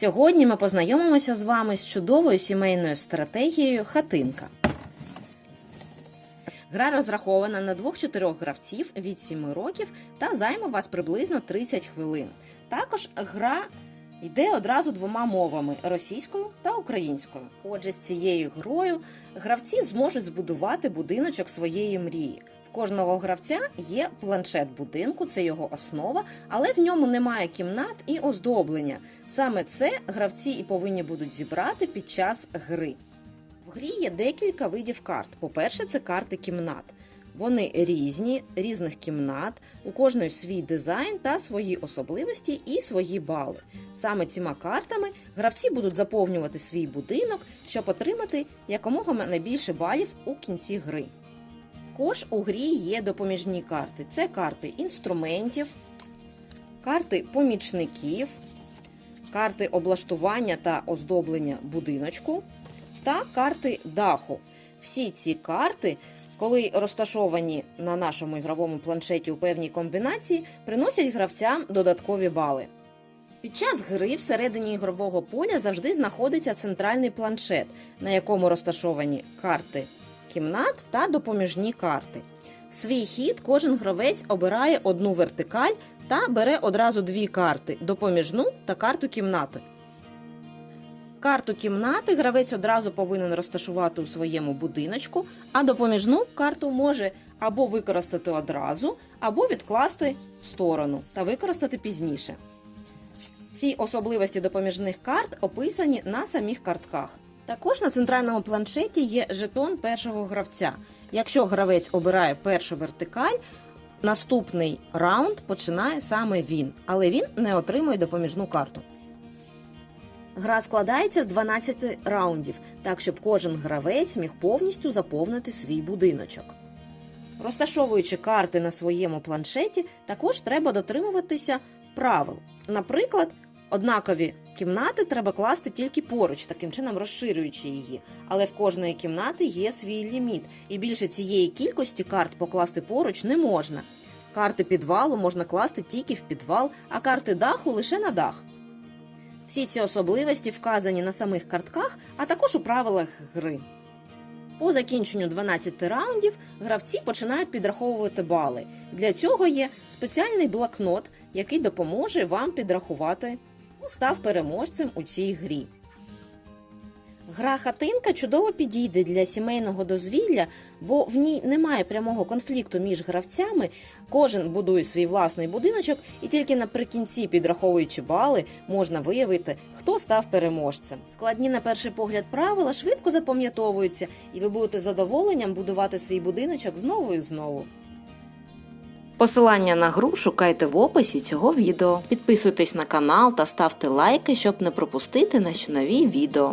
Сьогодні ми познайомимося з вами з чудовою сімейною стратегією хатинка. Гра розрахована на 2-4 гравців від 7 років та займе вас приблизно 30 хвилин. Також гра йде одразу двома мовами російською та українською. Отже, з цією грою гравці зможуть збудувати будиночок своєї мрії. Кожного гравця є планшет будинку, це його основа, але в ньому немає кімнат і оздоблення. Саме це гравці і повинні будуть зібрати під час гри. В грі є декілька видів карт. По-перше, це карти кімнат. Вони різні, різних кімнат, у кожної свій дизайн та свої особливості і свої бали. Саме цими картами гравці будуть заповнювати свій будинок, щоб отримати якомога найбільше балів у кінці гри. Також у грі є допоміжні карти. Це карти інструментів, карти помічників, карти облаштування та оздоблення будиночку та карти даху. Всі ці карти, коли розташовані на нашому ігровому планшеті у певній комбінації, приносять гравцям додаткові бали. Під час гри всередині ігрового поля завжди знаходиться центральний планшет, на якому розташовані карти кімнат та допоміжні карти. В свій хід кожен гравець обирає одну вертикаль та бере одразу дві карти допоміжну та карту кімнати. Карту кімнати гравець одразу повинен розташувати у своєму будиночку, а допоміжну карту може або використати одразу, або відкласти в сторону та використати пізніше. Всі особливості допоміжних карт описані на самих картках. Також на центральному планшеті є жетон першого гравця. Якщо гравець обирає першу вертикаль, наступний раунд починає саме він, але він не отримує допоміжну карту. Гра складається з 12 раундів, так щоб кожен гравець міг повністю заповнити свій будиночок. Розташовуючи карти на своєму планшеті, також треба дотримуватися правил. Наприклад, однакові кімнати треба класти тільки поруч, таким чином розширюючи її. Але в кожної кімнати є свій ліміт, і більше цієї кількості карт покласти поруч не можна. Карти підвалу можна класти тільки в підвал, а карти даху лише на дах. Всі ці особливості вказані на самих картках, а також у правилах гри. По закінченню 12 раундів гравці починають підраховувати бали. Для цього є спеціальний блокнот, який допоможе вам підрахувати, став переможцем у цій грі. Гра хатинка чудово підійде для сімейного дозвілля, бо в ній немає прямого конфлікту між гравцями. Кожен будує свій власний будиночок, і тільки наприкінці, підраховуючи бали, можна виявити, хто став переможцем. Складні на перший погляд правила швидко запам'ятовуються, і ви будете задоволенням будувати свій будиночок знову і знову. Посилання на гру шукайте в описі цього відео. Підписуйтесь на канал та ставте лайки, щоб не пропустити наші нові відео.